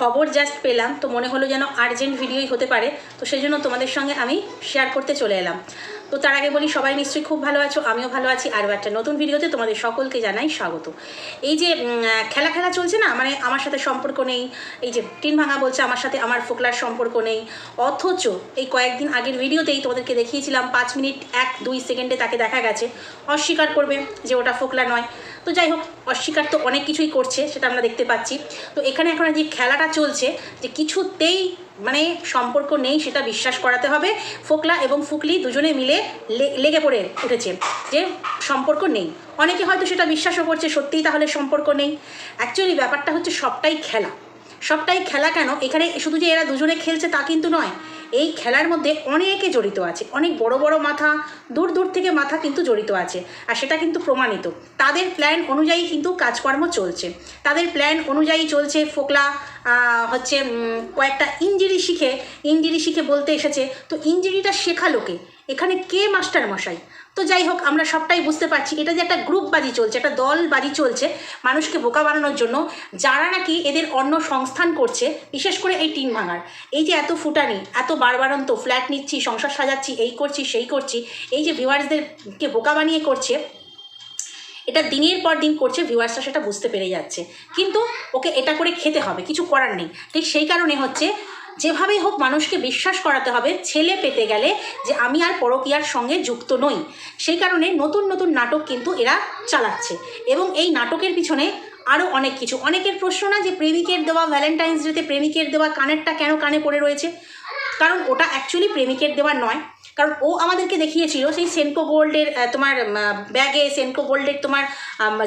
খবর জাস্ট পেলাম তো মনে হলো যেন আর্জেন্ট ভিডিওই হতে পারে। তো সেই জন্য তোমাদের সঙ্গে আমি শেয়ার করতে চলে এলাম। তো তার আগে বলি, সবাই নিশ্চয়ই খুব ভালো আছো, আমিও ভালো আছি, আরও একটা নতুন ভিডিওতে তোমাদের সকলকে জানাই স্বাগত। এই যে খেলা খেলা চলছে না মানে আমার সাথে সম্পর্ক নেই, এই যে টিন ভাঙা বলছে, আমার সাথে আমার ফোকলার সম্পর্ক নেই, অথচ এই কয়েকদিন আগের ভিডিওতেই তোমাদেরকে দেখিয়েছিলাম, পাঁচ মিনিট এক দুই সেকেন্ডে তাকে দেখা গেছে, অস্বীকার করবে যে ওটা ফোকলা নয়। তো যাই হোক, অস্বীকার তো অনেক কিছুই করছে, সেটা আমরা দেখতে পাচ্ছি। তো এখানে এখন যে খেলাটা চলছে, যে কিছুতেই মানে সম্পর্ক নেই সেটা বিশ্বাস করাতে হবে। ফোকলা এবং ফুকলি দুজনে মিলে লেগে পড়ে উঠেছে যে সম্পর্ক নেই। অনেকে হয়তো সেটা বিশ্বাসও করছে, সত্যিই তাহলে সম্পর্ক নেই। অ্যাকচুয়ালি ব্যাপারটা হচ্ছে সবটাই খেলা। সবটাই খেলা কেন? এখানে শুধু যে এরা দুজনে খেলছে তা কিন্তু নয়, এই খেলার মধ্যে অনেকে জড়িত আছে। অনেক বড় বড় মাথা, দূর দূর থেকে মাথা কিন্তু জড়িত আছে। আর সেটা কিন্তু প্রমাণিত। তাদের প্ল্যান অনুযায়ী কিন্তু কাজকর্ম চলছে। তাদের প্ল্যান অনুযায়ী চলছে ফোকলা হচ্ছে কয়েকটা ইঞ্জিরি শিখে ইঞ্জিরি শিখে বলতে এসেছে। তো ইঞ্জিরিটা শেখালো কে? এখানে কে মাস্টার মশাই তো যাই হোক, আমরা সবটাই বুঝতে পারছি। এটা যে একটা গ্রুপবাজি চলছে, একটা দলবাজি চলছে মানুষকে বোকা বানানোর জন্য, যারা নাকি এদের অন্য সংস্থান করছে, বিশেষ করে এই টিন ভাঙার। এই যে এত ফুটানি, এত বারবারন্ত ফ্ল্যাট নিচ্ছি, সংসার সাজাচ্ছি, এই করছি, সেই করছি, এই যে ভিউয়ার্সদেরকে বোকা বানিয়ে করছে, এটা দিনের পর দিন করছে ভিউয়ার্সরা সেটা বুঝতে পেরে যাচ্ছে। কিন্তু ওকে এটা করে খেতে হবে, কিছু করার নেই। ঠিক সেই কারণে হচ্ছে যেভাবেই হোক মানুষকে বিশ্বাস করাতে হবে, ছেলে পেতে গেলে যে আমি আর পরকিয়ার সঙ্গে যুক্ত নই। সেই কারণে নতুন নতুন নাটক কিন্তু এরা চালাচ্ছে। এবং এই নাটকের পিছনে আরও অনেক কিছু। অনেকের প্রশ্ন না যে প্রেমিকের দেওয়া ভ্যালেন্টাইন্স ডেতে প্রেমিকের দেওয়া কানেরটা কেন কানে পড়ে রয়েছে? কারণ ওটা অ্যাকচুয়ালি প্রেমিকের দেওয়া নয়। কারণ ও আমাদেরকে দেখিয়েছিল সেই সেনকো গোল্ডের তোমার ব্যাগে সেনকো গোল্ডের তোমার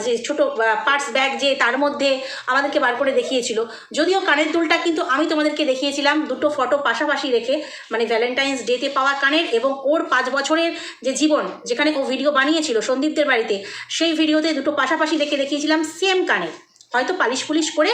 যে ছোটো পার্টস ব্যাগ যে তার মধ্যে আমাদেরকে বার করে দেখিয়েছিল। যদিও কানের দুলটা কিন্তু আমি তোমাদেরকে দেখিয়েছিলাম, দুটো ফটো পাশাপাশি রেখে মানে ভ্যালেন্টাইন্স ডেতে পাওয়া কানের এবং ওর পাঁচ বছরের যে জীবন, যেখানে ও ভিডিও বানিয়েছিল সন্দীপদের বাড়িতে, সেই ভিডিওতে দুটো পাশাপাশি রেখে দেখিয়েছিলাম সেম কানের। হয়তো পালিশ পুলিশ করে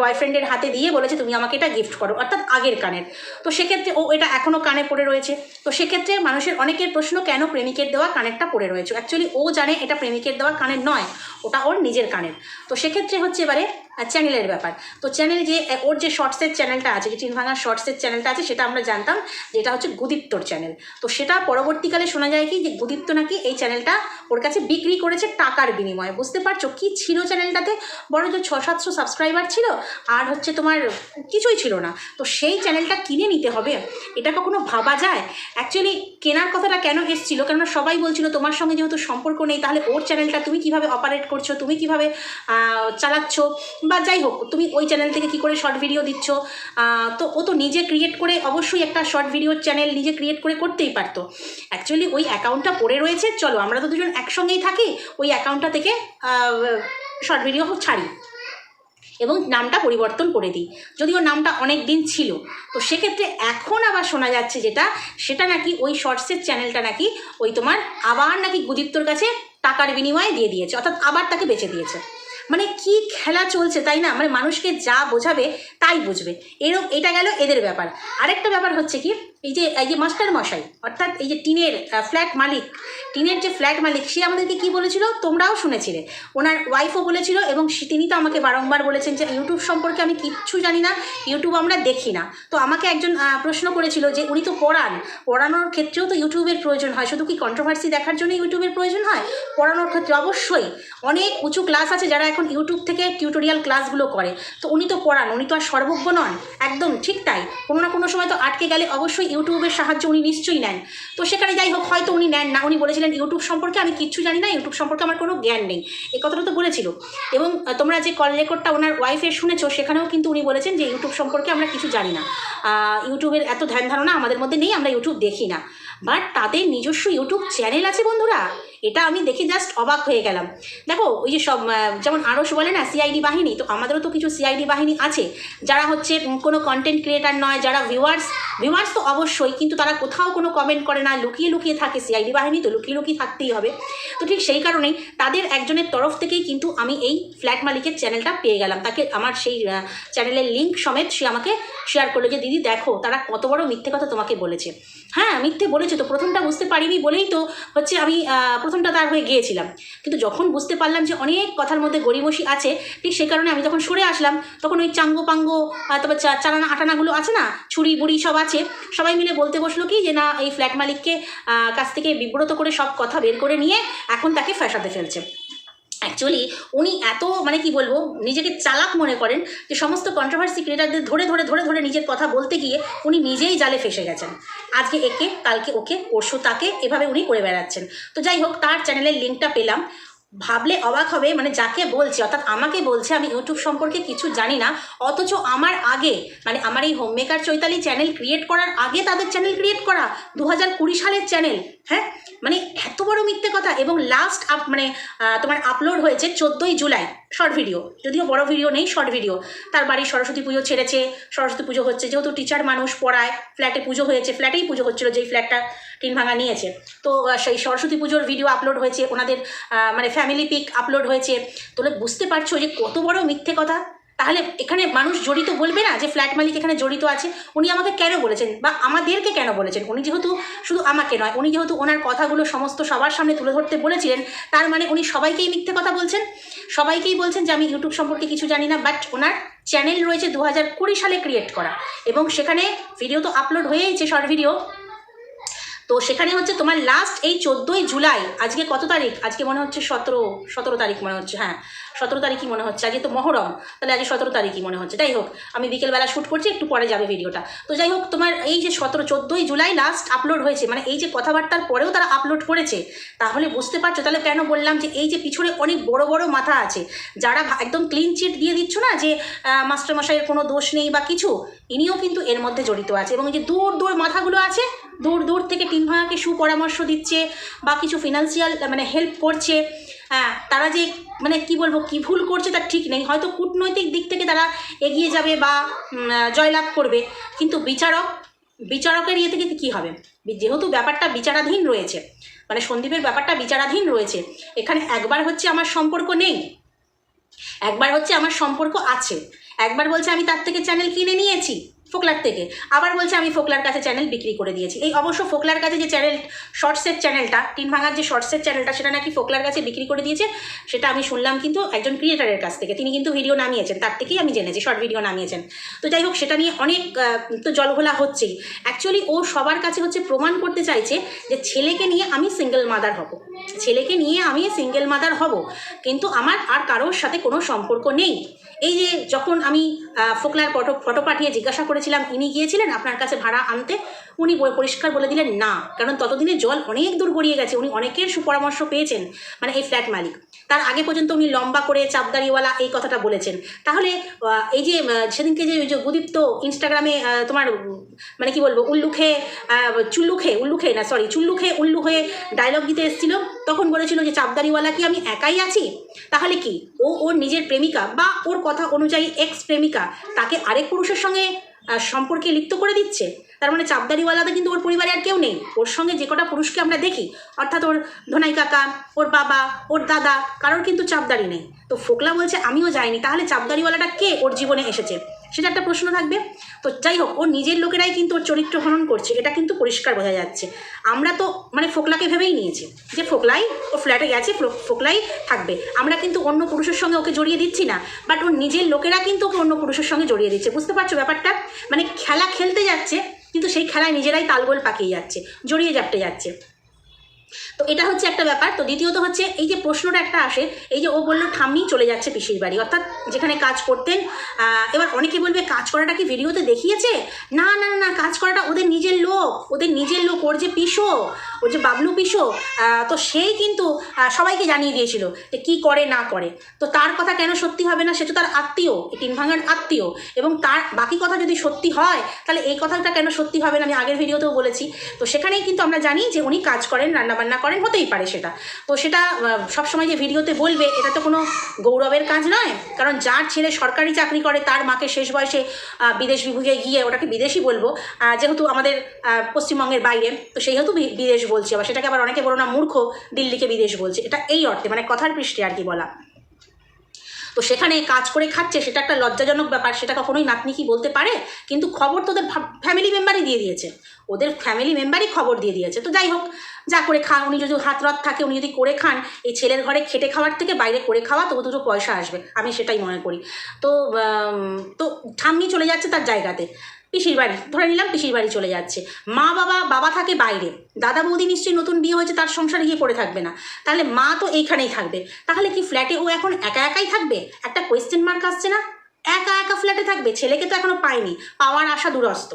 বয়ফ্রেন্ডের হাতে দিয়ে বলেছে, তুমি আমাকে এটা গিফট করো। অর্থাৎ আগের কানের। তো সেক্ষেত্রে ও এটা এখনও কানে পড়ে রয়েছে। তো সেক্ষেত্রে মানুষের অনেকের প্রশ্ন, কেন প্রেমিকের দেওয়া কানেরটা পড়ে রয়েছে? অ্যাকচুয়ালি ও জানে এটা প্রেমিকের দেওয়া কানের নয়, ওটা ওর নিজের কানের। তো সেক্ষেত্রে হচ্ছে এবারে চ্যানেলের ব্যাপার। তো চ্যানেল যে ওর যে শর্টসের চ্যানেলটা আছে, যে চিনভাঙার শর্টসের চ্যানেলটা আছে, সেটা আমরা জানতাম যে এটা হচ্ছে গুদীপ্তর চ্যানেল। তো সেটা পরবর্তীকালে শোনা যায় কি, যে গুদীপ্ত নাকি এই চ্যানেলটা ওর কাছে বিক্রি করেছে টাকার বিনিময়ে। বুঝতে পারছ? কি ছিল চ্যানেলটাতে? বড় যে ছ, সাতশো সাবস্ক্রাইবার ছিল, আর হচ্ছে তোমার কিছুই ছিল না। তো সেই চ্যানেলটা কিনে নিতে হবে। এটা কখনো ভাবা যায়? অ্যাকচুয়ালি কেনার কথাটা কেন এসেছিল? কেননা সবাই বলছিল, তোমার সঙ্গে যেহেতু সম্পর্ক নেই, তাহলে ওর চ্যানেলটা তুমি কীভাবে অপারেট করছ? তুমি কীভাবে চালাচ্ছ? বা যাই হোক, তুমি ওই চ্যানেল থেকে কি করে শর্ট ভিডিও দিচ্ছ? তো ও তো নিজে ক্রিয়েট করে অবশ্যই একটা শর্ট ভিডিওর চ্যানেল নিজে ক্রিয়েট করে করতেই পারতো। অ্যাকচুয়ালি ওই অ্যাকাউন্টটা পড়ে রয়েছে, চলো আমরা তো দুজন একসঙ্গেই থাকি, ওই অ্যাকাউন্টটা থেকে শর্ট ভিডিও ছাড়ি। এবং নামটা পরিবর্তন করে দিই। যদিও নামটা অনেক দিন ছিল, তো সেক্ষেত্রে এখন আবার শোনা যাচ্ছে যেটা, সেটা নাকি ওই শর্টসের চ্যানেলটা নাকি ওই তোমার আবার নাকি গুদীপ্তর কাছে টাকার বিনিময়ে দিয়ে দিয়েছে, অর্থাৎ আবার তাকে বেচে দিয়েছে। মানে কি খেলা চলছে, তাই না? মানে মানুষকে যা বোঝাবে, তাই বুঝবে। এরকম এটা গেল এদের ব্যাপার। আরেকটা ব্যাপার হচ্ছে কি এই যে এই যে মাস্টার মশাই, অর্থাৎ এই যে টিনের ফ্ল্যাট মালিক, টিনের যে ফ্ল্যাট মালিক, সে আমাদেরকে কি বলেছিল? তোমরাও শুনেছিলে। ওনার ওয়াইফও বলেছিল এবং তিনি তো আমাকে বারংবার বলেছেন যে ইউটিউব সম্পর্কে আমি কিচ্ছু জানি না ইউটিউব আমরা দেখি না। তো আমাকে একজন প্রশ্ন করেছিল যে, উনি তো পড়ান। পড়ানোর ক্ষেত্রেও তো ইউটিউবের প্রয়োজন হয়। শুধু কি কন্ট্রোভার্সি দেখার জন্য ইউটিউবের প্রয়োজন হয়? পড়ানোর ক্ষেত্রে অবশ্যই। অনেক উঁচু ক্লাস আছে যারা এখন ইউটিউব থেকে টিউটোরিয়াল ক্লাসগুলো করে। তো উনি তো পড়ান। উনি তো আর সর্বজ্ঞ নন। একদম ঠিক তাই। কোনো না কোনো সময় তো আটকে গেলে অবশ্যই ইউটিউবের সাহায্য উনি নিশ্চয়ই নেন। তো সেখানে যাই হোক, হয়তো উনি নেন না। উনি বলেছিলেন ইউটিউব সম্পর্কে আমি কিচ্ছু জানি না, ইউটিউব সম্পর্কে আমার কোনো জ্ঞান নেই। এ কথাটা তো বলেছিল। এবং তোমরা যে কল রেকর্ডটা ওনার ওয়াইফের শুনেছো, সেখানেও কিন্তু উনি বলেছেন যে ইউটিউব সম্পর্কে আমরা কিছু জানি না। ইউটিউবের এত ধ্যান ধারণা আমাদের মধ্যে নেই, আমরা ইউটিউব দেখি না। বাট তাদের নিজস্ব ইউটিউব চ্যানেল আছে বন্ধুরা। এটা আমি দেখে জাস্ট অবাক হয়ে গেলাম। দেখো, ওই যে সব যেমন আরস বলে না সিআইডি বাহিনী, তো আমাদেরও তো কিছু সিআইডি বাহিনী আছে, যারা হচ্ছে কোনো কন্টেন্ট ক্রিয়েটার নয়, যারা ভিউয়ার্স ভিউয়ার্স তো অবশ্যই, কিন্তু তারা কোথাও কোনো কমেন্ট করে না, লুকিয়ে লুকিয়ে থাকে সিআইডি বাহিনী, তো লুকিয়ে লুকিয়ে থাকতেই হবে। তো ঠিক সেই কারণেই তাদের একজনের তরফ থেকেই কিন্তু আমি এই ফ্ল্যাট মালিকের চ্যানেলটা পেয়ে গেলাম। তাকে আমার সেই চ্যানেলের লিঙ্ক সমেত সে আমাকে শেয়ার করল যে, দিদি, দেখো, তারা কত বড় মিথ্যে কথা তোমাকে বলেছে। হ্যাঁ মিথ্যে বলেছে তো, প্রথমটা বুঝতে পারিনি বলেই তো হচ্ছে আমি প্রথম প্রথমটা তার হয়ে গিয়েছিলাম। কিন্তু যখন বুঝতে পারলাম যে অনেক কথার মধ্যে গড়িমসি আছে, ঠিক সে কারণে আমি যখন সরে আসলাম, তখন ওই চাঙ্গো পাঙ্গো তারপর চালানা আটানাগুলো আছে না, ছুরি, বুড়ি সব আছে, সবাই মিলে বলতে বসল কি যে, না, এই ফ্ল্যাট মালিককে কাছ থেকে বিব্রত করে সব কথা বের করে নিয়ে এখন তাকে ফ্যাসাতে ফেলছে। অ্যাকচুয়ালি উনি এত মানে কি বলব, নিজেকে চালাক মনে করেন যে, সমস্ত কন্ট্রোভার্সি ক্রিয়েটারদের ধরে ধরে ধরে ধরে নিজের কথা বলতে গিয়ে উনি নিজেই জালে ফেসে গেছেন। আজকে একে, কালকে ওকে, পরশু তাকে, এভাবে উনি করে বেড়াচ্ছেন। তো যাই হোক, তার চ্যানেলের লিঙ্কটা পেলাম। ভাবলে অবাক হবে মানে যাকে বলছে, অর্থাৎ আমাকে বলছে, আমি ইউটিউব সম্পর্কে কিছু জানি না, অথচ আমার আগে মানে আমার এই home maker Chaitali channel create করার আগে তাদের চ্যানেল ক্রিয়েট করা দু হাজার কুড়ি সালের চ্যানেল হ্যাঁ? মানে এত বড় মিথ্যে কথা, এবং লাস্ট আপ মানে তোমার আপলোড হয়েছে চোদ্দোই জুলাই। শর্ট ভিডিও যদিও বড় ভিডিও নেই শর্ট ভিডিও তার বাড়ি সরস্বতী পুজো ছেড়েছে, সরস্বতী পুজো হচ্ছে, যেহেতু টিচার মানুষ পড়ায় ফ্ল্যাটে পুজো হয়েছে ফ্ল্যাটেই পুজো হচ্ছিল, যেই ফ্ল্যাটটা টিন ভাঙা নিয়েছে। তো সেই সরস্বতী পুজোর ভিডিও আপলোড হয়েছে, ওনাদের মানে ফ্যামিলি পিক আপলোড হয়েছে। তাহলে বুঝতে পারছ যে কত বড় মিথ্যে কথা? তাহলে এখানে মানুষ জড়িত বলবে না যে ফ্ল্যাট মালিক এখানে জড়িত আছে? উনি আমাকে কেন বলেছেন? বা আমাদেরকে কেন বলেছেন? উনি যেহেতু শুধু আমাকে নয়, উনি যেহেতু ওনার কথাগুলো সমস্ত সবার সামনে তুলে ধরতে বলেছিলেন, তার মানে উনি সবাইকেই মিথ্যে কথা বলছেন? সবাইকেই বলছেন যে আমি ইউটিউব সম্পর্কে কিছু জানি না বাট ওনার চ্যানেল রয়েছে দু হাজার কুড়ি সালে ক্রিয়েট করা। এবং সেখানে ভিডিও তো আপলোড হয়েইছে শর্ট ভিডিও তো সেখানে হচ্ছে তোমার লাস্ট এই চোদ্দোই জুলাই, আজকে কত তারিখ? আজকে মনে হচ্ছে সতেরো সতেরো তারিখ মনে হচ্ছে হ্যাঁ। সতেরো তারিখই মনে হচ্ছে। আজকে তো মহরম, তাহলে আজকে সতেরো তারিখই মনে হচ্ছে। যাই হোক, আমি বিকেলবেলা শ্যুট করছি, একটু পরে যাবে ভিডিওটা। তো যাই হোক, তোমার এই যে সতেরো, চোদ্দোই জুলাই লাস্ট আপলোড হয়েছে মানে এই যে কথাবার্তার পরেও তারা আপলোড করেছে, তাহলে বুঝতে পারছ, তাহলে কেন বললাম যে এই যে পিছনে অনেক বড় বড় মাথা আছে, যারা একদম ক্লিন চিট দিয়ে দিচ্ছ না যে মাস্টারমশাইয়ের কোনো দোষ নেই বা কিছু, ইনিও কিন্তু এর মধ্যে জড়িত আছে। এবং যে দূর দূর মাথাগুলো আছে, দূর দূর থেকে টিম ভাঙাকে সুপরামর্শ দিচ্ছে বা কিছু ফিনান্সিয়াল মানে হেল্প করছে হ্যাঁ তারা যে মানে কি বলব, কি ভুল করছে তার ঠিক নেই। হয়তো কূটনৈতিক দিক থেকে তারা এগিয়ে যাবে বা জয়লাভ করবে। কিন্তু বিচারক, বিচারকের ইয়ে থেকে কী হবে? যেহেতু ব্যাপারটা বিচারাধীন রয়েছে মানে সন্দীপের ব্যাপারটা বিচারাধীন রয়েছে, এখানে একবার হচ্ছে আমার সম্পর্ক নেই। একবার হচ্ছে আমার সম্পর্ক আছে। একবার বলছে, আমি তার থেকে চ্যানেল কিনে নিয়েছি। ফোকলার থেকে। আবার বলছে, আমি ফোকলার কাছে চ্যানেল বিক্রি করে দিয়েছি। এই অবশ্য ফোকলার কাছে যে চ্যানেল শর্টসের চ্যানেলটা টিন ভাঙার যে শর্টসের চ্যানেলটা সেটা নাকি ফোকলার কাছে বিক্রি করে দিয়েছে, সেটা আমি শুনলাম কিন্তু একজন ক্রিয়েটারের কাছ থেকে। তিনি কিন্তু ভিডিও নামিয়েছেন, তার থেকেই আমি জেনেছি শর্ট ভিডিও নামিয়েছেন। তো যাই হোক, সেটা নিয়ে অনেক তো জলঘোলা হচ্ছেই। অ্যাকচুয়ালি ও সবার কাছে হচ্ছে প্রমাণ করতে চাইছে যে ছেলেকে নিয়ে আমি সিঙ্গেল মাদার হব। ছেলেকে নিয়ে আমি সিঙ্গেল মাদার হব, কিন্তু আমার আর কারোর সাথে কোনো সম্পর্ক নেই। এই যে যখন আমি ফোকলার ফটো ফটো পাঠিয়ে জিজ্ঞাসা করেছিলাম, ইনি গিয়েছিলেন আপনার কাছে ভাড়া আনতে, উনি পরিষ্কার বলে দিলেন, না। কারণ ততদিনে জল অনেক দূর গড়িয়ে গেছে, উনি অনেকের সুপরামর্শ পেয়েছেন মানে এই ফ্ল্যাট মালিক। তার আগে পর্যন্ত উনি লম্বা করে চাপদারিওয়ালা এই কথাটা বলেছেন। তাহলে এই যে সেদিনকে যে, ওই যে গুদীপ্ত ইনস্টাগ্রামে তোমার মানে কি বলব, উল্লুখে চুল্লুখে, উল্লুখে না সরি চুল্লুখে উল্লু হয়ে ডায়লগ দিতে এসেছিল তখন বলেছিল যে চাপদারিওয়ালা কি আমি একাই আছি? তাহলে কি? ও ওর নিজের প্রেমিকা বা ওর কথা অনুযায়ী এক্স প্রেমিকা তাকে আরেক পুরুষের সঙ্গে সম্পর্কে লিপ্ত করে দিচ্ছে? তার মানে চাপদারিওয়ালাতে কিন্তু ওর পরিবারে আর কেউ নেই। ওর সঙ্গে যে কটা পুরুষকে আমরা দেখি, অর্থাৎ ওর ধনাই কাকা, ওর বাবা, ওর দাদা, কারোর কিন্তু চাপদারি নেই। তো ফোকলা বলছে, আমিও যাইনি। তাহলে চাপদারিওয়ালাটা কে ওর জীবনে এসেছে? সেটা একটা প্রশ্ন থাকবে। তো যাই হোক ওর নিজের লোকেরাই কিন্তু ওর চরিত্র হনন করছে, এটা কিন্তু পরিষ্কার বোঝা যাচ্ছে। আমরা তো মানে ফোকলাকে ভেবেই নিয়েছি যে ফোকলাই ও ফ্ল্যাটে গেছে ফোকলাই থাকবে। আমরা কিন্তু অন্য পুরুষের সঙ্গে ওকে জড়িয়ে দিচ্ছি না বাট ওর নিজের লোকেরা কিন্তু ওকে অন্য পুরুষের সঙ্গে জড়িয়ে দিচ্ছে। বুঝতে পারছ ব্যাপারটা? মানে খেলা খেলতে যাচ্ছে, কিন্তু সেই খেলায় নিজেরাই তালগোল পাকিয়ে যাচ্ছে, জড়িয়ে জাপটে যাচ্ছে। তো এটা হচ্ছে একটা ব্যাপার। তো দ্বিতীয়ত হচ্ছে এই যে প্রশ্নটা একটা আসে এই যে ও বলল ঠাম্মি চলে যাচ্ছে পিসির বাড়ি। অর্থাৎ যেখানে কাজ করতেন এবার অনেকে বলবে কাজ করাটা কি ভিডিওতে দেখিয়েছে? না না না, কাজ করাটা ওদের নিজের লোক ওদের নিজের লোক ওর যে পিসো ওর যে বাবলু পিসো তো সেই কিন্তু সবাইকে জানিয়ে দিয়েছিল যে কী করে না করে। তো তার কথা কেন সত্যি হবে না, সে তো তার আত্মীয়, এই টিন ভাঙার আত্মীয়। এবং তার বাকি কথা যদি সত্যি হয়, তাহলে এই কথাটা কেন সত্যি হবে না আমি আগের ভিডিওতেও বলেছি। তো সেখানেই কিন্তু আমরা জানি যে উনি কাজ করেন, রান্নাবান্না করেন, হতেই পারে সেটা। তো সেটা সবসময় যে ভিডিওতে বলবে, এটা তো কোনো গৌরবের কাজ নয়। কারণ যার ছেলে সরকারি চাকরি করে, তার মাকে শেষ বয়সে বিদেশ বিভুগে গিয়ে ওটাকে বিদেশি বলব। যেহেতু আমাদের পশ্চিমবঙ্গের বাইরে, তো সেহেতু বি- বিদেশ বলছি, আবার সেটাকে আবার অনেকে বলো না, মূর্খ দিল্লিকে বিদেশ বলছে। এটা এই অর্থে মানে কথার পৃষ্ঠে আর কি বলা। তো সেখানে কাজ করে খাচ্ছে, সেটা একটা লজ্জাজনক ব্যাপার, সেটা কখনোই নাতনি কি বলতে পারে? কিন্তু খবর তো ওদের ফ্যামিলি মেম্বারই দিয়ে দিয়েছে। ওদের ফ্যামিলি মেম্বারই খবর দিয়ে দিয়েছে। তো যাই হোক, যা করে খান উনি যদি হাত রথ থাকে, উনি যদি করে খান, এই ছেলের ঘরে খেটে খাওয়ার থেকে বাইরে করে খাওয়া, তবু দুটো পয়সা আসবে, আমি সেটাই মনে করি। তো তো ঠাম্মি চলে যাচ্ছে তার জায়গাতে। পিসির বাড়ি, ধরে নিলাম পিসির বাড়ি চলে যাচ্ছে। মা বাবা বাবা থাকে বাইরে। দাদা বৌদি নিশ্চয়ই নতুন বিয়ে হয়েছে, তার সংসারে গিয়ে পড়ে থাকবে না। তাহলে মা তো এইখানেই থাকবে। তাহলে কি ফ্ল্যাটে ও এখন একা একাই থাকবে? একটা কোয়েশ্চেন মার্ক আসছে না? একা একা ফ্ল্যাটে থাকবে? ছেলেকে তো এখনও পায়নি। পাওয়ার আশা দূরস্ত।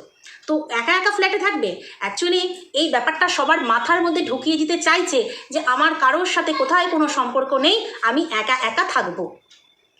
তো একা একা ফ্ল্যাটে থাকবে? অ্যাকচুয়ালি এই ব্যাপারটা সবার মাথার মধ্যে ঢুকিয়ে দিতে চাইছে যে আমার কারোর সাথে কোথায় কোনো সম্পর্ক নেই, আমি একা একা থাকব।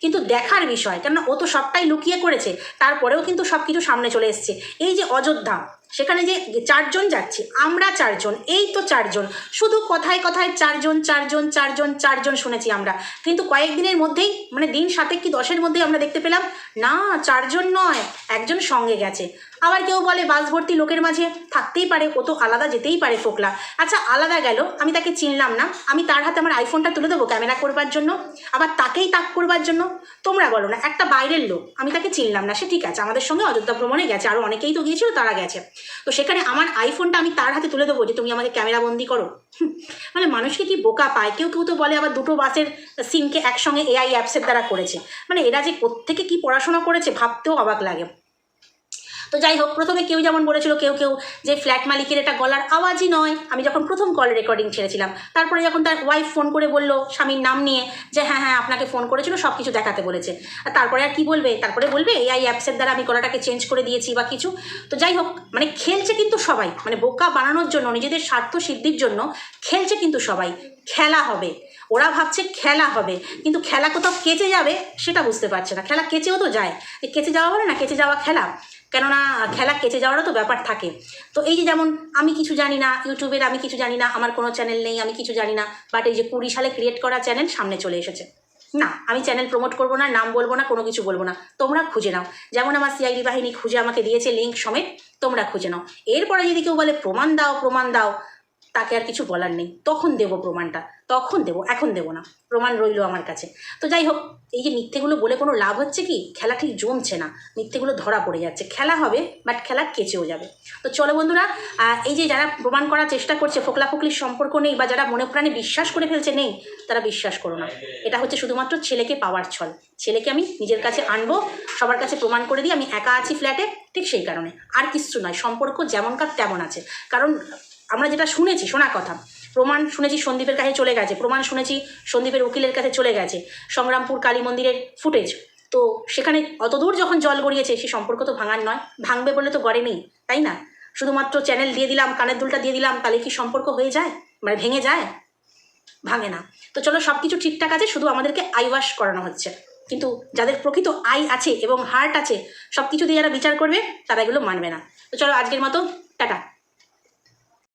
কিন্তু দেখার বিষয়, কেননা ও তো সবটাই লুকিয়ে করেছে, তারপরেও কিন্তু সব কিছু সামনে চলে এসছে। এই যে অযোধ্যা, সেখানে যে চারজন যাচ্ছি, আমরা চারজন, এই তো চারজন, শুধু কথায় কথায় চারজন চারজন চারজন চারজন শুনেছি আমরা। কিন্তু কয়েকদিনের মধ্যেই মানে দিন সাতেক কি দশের মধ্যেই আমরা দেখতে পেলাম, না, চারজন নয়, একজন সঙ্গে গেছে। আবার কেউ বলে বাস ভর্তি লোকের মাঝে থাকতেই পারে, ও তো আলাদা যেতেই পারে ফোকলা। আচ্ছা আলাদা গেল, আমি তাকে চিনলাম না। আমি তার হাতে আমার আইফোনটা তুলে দেবো ক্যামেরা করবার জন্য? আবার তাকেই তাক করবার জন্য? তোমরা বলো না, একটা বাইরের লোক, আমি তাকে চিনলাম না, সে ঠিক আছে, আমাদের সঙ্গে অযোধ্যা ভ্রমণে গেছে আরও অনেকেই তো গিয়েছিল, তারা গেছে। তো সেখানে আমার আইফোনটা আমি তার হাতে তুলে দেবো যে, তুমি আমাকে ক্যামেরা বন্দি করো। মানে মানুষকে কি বোকা পায়? কেউ কেউ তো বলে আবার দুটো বাসের সিমকে একসঙ্গে এআই অ্যাপসের দ্বারা করেছে। মানে এরা যে কোত্থেকে কি পড়াশোনা করেছে ভাবতেও অবাক লাগে। তো যাই হোক প্রথমে কেউ যেমন বলেছিল, কেউ কেউ যে ফ্ল্যাট মালিকের এটা গলার আওয়াজই নয়। আমি যখন প্রথম কল রেকর্ডিং ছেড়েছিলাম, তারপরে যখন তার ওয়াইফ ফোন করে বলল স্বামীর নাম নিয়ে যে হ্যাঁ হ্যাঁ আপনাকে ফোন করেছিল সব কিছু দেখাতে বলেছে। আর তারপরে আর কি বলবে? তারপরে বলবে এআই অ্যাপসের দ্বারা আমি গলাটাকে চেঞ্জ করে দিয়েছি বা কিছু। তো যাই হোক মানে খেলছে কিন্তু সবাই মানে বোকা বানানোর জন্য, নিজেদের স্বার্থ সিদ্ধির জন্য খেলছে কিন্তু সবাই। খেলা হবে। ওরা ভাবছে খেলা হবে। কিন্তু খেলা কোথাও কেচে যাবে, সেটা বুঝতে পারছে না। খেলা কেচেও তো যায়। কেচে যাওয়া বলে না, কেচে যাওয়া খেলা। কেননা খেলা কেচে যাওয়ারও তো ব্যাপার থাকে। তো এই যে যেমন আমি কিছু জানি না, ইউটিউবের আমি কিছু জানি না, আমার কোনো চ্যানেল নেই, আমি কিছু জানি না বাট এই যে কুড়ি সালে ক্রিয়েট করা চ্যানেল সামনে চলে এসেছে। না, আমি চ্যানেল প্রমোট করব না, নাম বলব না, কোনো কিছু বলব না, তোমরা খুঁজে নাও। যেমন আমার সিআইডি বাহিনী খুঁজে আমাকে দিয়েছে লিঙ্ক সমেত তোমরা খুঁজে নাও। এরপরে যদি কেউ বলে, প্রমাণ দাও প্রমাণ দাও তাকে আর কিছু বলার নেই। তখন দেবো প্রমাণটা, তখন দেবো, এখন দেবো না। প্রমাণ রইল আমার কাছে। তো যাই হোক, এই যে মিথ্যেগুলো বলে কোনো লাভ হচ্ছে কি? খেলা ঠিক জমছে না। মিথ্যেগুলো ধরা পড়ে যাচ্ছে। খেলা হবে বাট খেলা কেচেও যাবে। তো চলো বন্ধুরা এই যে যারা প্রমাণ করার চেষ্টা করছে ফোকলা ফোকলির সম্পর্ক নেই, বা যারা মনে প্রাণে বিশ্বাস করে ফেলছে নেই, তারা বিশ্বাস করো না। এটা হচ্ছে শুধুমাত্র ছেলেকে পাওয়ার ছল। ছেলেকে আমি নিজের কাছে আনব, সবার কাছে প্রমাণ করে দিই, আমি একা আছি ফ্ল্যাটে ঠিক সেই কারণে। আর কিছু নয়, সম্পর্ক যেমনকার তেমন আছে। কারণ আমরা যেটা শুনেছি, শোনা কথা। প্রমাণ শুনেছি সন্দীপের কাছে চলে গেছে, প্রমাণ শুনেছি সন্দীপের উকিলের কাছে চলে গেছে, সংগ্রামপুর কালী মন্দিরের ফুটেজ। তো সেখানে অতদূর যখন জল গড়িয়েছে, সে সম্পর্ক তো ভাঙার নয়, ভাঙবে বলে তো গড়ে নেই তাই না? শুধুমাত্র চ্যানেল দিয়ে দিলাম, কানের দুলটা দিয়ে দিলাম, তাহলে কি সম্পর্ক হয়ে যায়? মানে ভেঙে যায়? ভাঙে না। তো চলো সব কিছু ঠিকঠাক আছে, শুধু আমাদেরকে আই ওয়াশ করানো হচ্ছে। কিন্তু যাদের প্রকৃত আই আছে এবং হার্ট আছে সব কিছু দিয়ে যারা বিচার করবে, তারা এগুলো মানবে না। তো চলো আজকের মতো, টাটা।